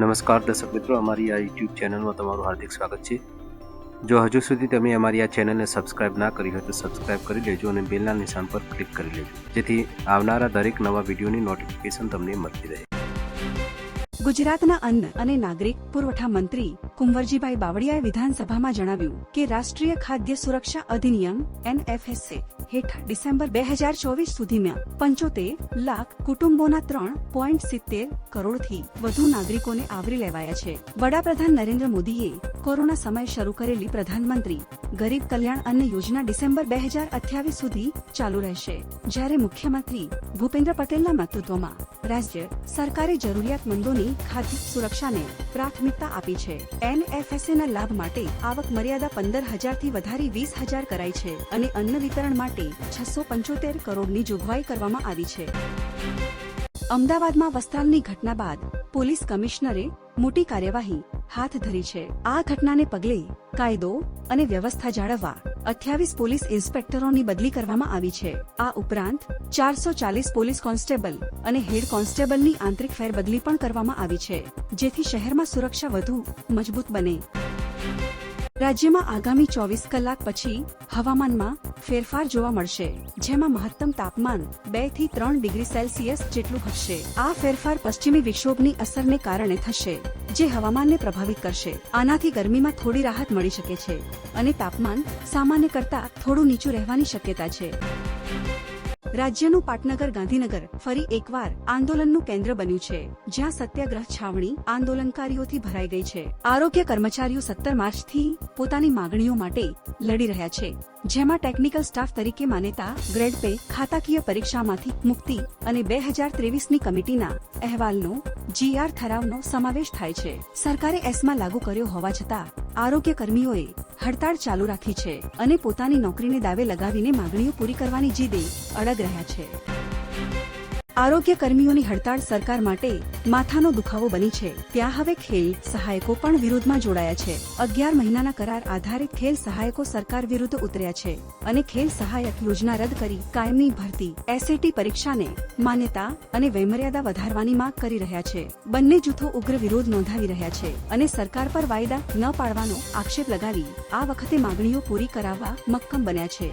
નમસ્કાર દર્શક મિત્રો, અમારી આ યુટ્યુબ ચેનલમાં તમારું હાર્દિક સ્વાગત છે. જો હજુ સુધી તમે અમારી આ ચેનલને સબસ્ક્રાઇબ ના કરી હોય તો સબસ્ક્રાઇબ કરી લેજો અને બેલના નિશાન પર ક્લિક કરી લેજો. જેથી આવનારા દરેક નવા વિડીયોની નોટિફિકેશન તમને મળતી રહે. ગુજરાતના અન્ન અને નાગરિક પુરવઠા મંત્રી કુંવરજીભાઈ બાવળિયાએ વિધાનસભામાં જણાવ્યું કે રાષ્ટ્રીય ખાદ્ય સુરક્ષા અધિનિયમ, એનએફએસએ, હેઠળ ડિસેમ્બર બે હજાર ચોવીસ સુધીમાં પંચોતેર લાખ કુટુંબોના ત્રણ પોઈન્ટ સિત્તેર કરોડથી વધુ નાગરિકોને આવરી લેવાયા છે. વડાપ્રધાન નરેન્દ્ર મોદીએ કોરોના સમય શરૂ કરેલી પ્રધાનમંત્રી ગરીબ કલ્યાણ અન્ન યોજના ડિસેમ્બર બે હજાર અઠ્યાવીસ સુધી ચાલુ રહેશે. જ્યારે મુખ્યમંત્રી ભૂપેન્દ્ર પટેલના નેતૃત્વમાં રાજ્ય સરકારે જરૂરિયાતમંદોની ખાદ્ય સુરક્ષાને પ્રાથમિકતા આપી છે. એનએફએસએ ના લાભ માટે આવક મર્યાદા પંદર હજારથી વધારી વીસ હજાર કરાઈ છે અને અન્ન વિતરણ માટે છસો પંચોતેર કરોડની જોગવાઈ કરવામાં આવી છે. અમદાવાદમાં વસ્ત્રાલની ઘટના બાદ પોલીસ કમિશનરે મોટી કાર્યવાહી હાથ ધરી છે. આ ઘટનાને પગલે કાયદો અને વ્યવસ્થા જાળવવા અઠ્યાવીસ પોલીસ ઇન્સ્પેક્ટરોની બદલી કરવામાં આવી છે. આ ઉપરાંત, ચારસો ચાલીસ પોલીસ કોન્સ્ટેબલ અને હેડ કોન્સ્ટેબલની આંતરિક ફેરબદલી પણ કરવામાં આવી છે, જેથી શહેરમાં સુરક્ષા વધુ મજબૂત બને. રાજ્યમાં આગામી ચોવીસ કલાક પછી હવામાનમાં ફેરફાર જોવા મળશે, જેમાં મહત્તમ તાપમાન બેથી ત્રણ ડિગ્રી સેલ્સિયસ જેટલું હશે. આ ફેરફાર પશ્ચિમી વિક્ષોભની અસરને કારણે થશે. જે હવામાનને પ્રભાવિત કરશે. આનાથી ગરમીમાં થોડી રાહત મળી શકે છે અને તાપમાન સામાન્ય કરતા થોડું નીચું રહેવાની શક્યતા છે. રાજ્યનું પાટનગર ગાંધીનગર ફરી એકવાર આંદોલનનું કેન્દ્ર બન્યું છે, જ્યાં સત્યાગ્રહ છાવણી આંદોલનકારીઓથી ભરાઈ ગઈ છે. આરોગ્ય કર્મચારીઓ સત્તર માર્ચથી પોતાની માગણીઓ માટે લડી રહ્યા છે. જેમાં ટેકનિકલ સ્ટાફ તરીકે માન્યતા ગ્રેડ પે ખાતાકીય પરીક્ષામાંથી મુક્તિ અને બે હજાર ત્રેવીસની કમિટીના અહેવાલનો જીઆર ઠરાવનો સમાવેશ થાય છે. સરકારે એસમાં લાગુ કર્યો હોવા છતાં, આરોગ્ય કર્મીઓએ હડતાળ ચાલુ રાખી છે અને પોતાની નોકરીને દાવે લગાવીને માગણીઓ પૂરી કરવાની જીદે અડગ રહ્યા છે. આરોગ્ય કર્મીઓની હડતાળ સરકાર માટે માથાનો દુખાવો બની છે. ત્યાં હવે ખેલ સહાયકો પણ વિરોધમાં જોડાયા છે. અગિયાર મહિનાના કરાર આધારિત ખેલ સહાયકો સરકાર વિરુદ્ધ ઉતર્યા છે અને ખેલ સહાયક યોજના રદ કરી કાયમની ભરતી એસએટી પરીક્ષાને માન્યતા અને વયમર્યાદા વધારવાની માંગ કરી રહ્યા છે. બંને જૂથો ઉગ્ર વિરોધ નોંધાવી રહ્યા છે અને સરકાર પર વાયદા ન પાડવાનો આક્ષેપ લગાવી આ વખતે માગણીઓ પૂરી કરાવવા મક્કમ બન્યા છે.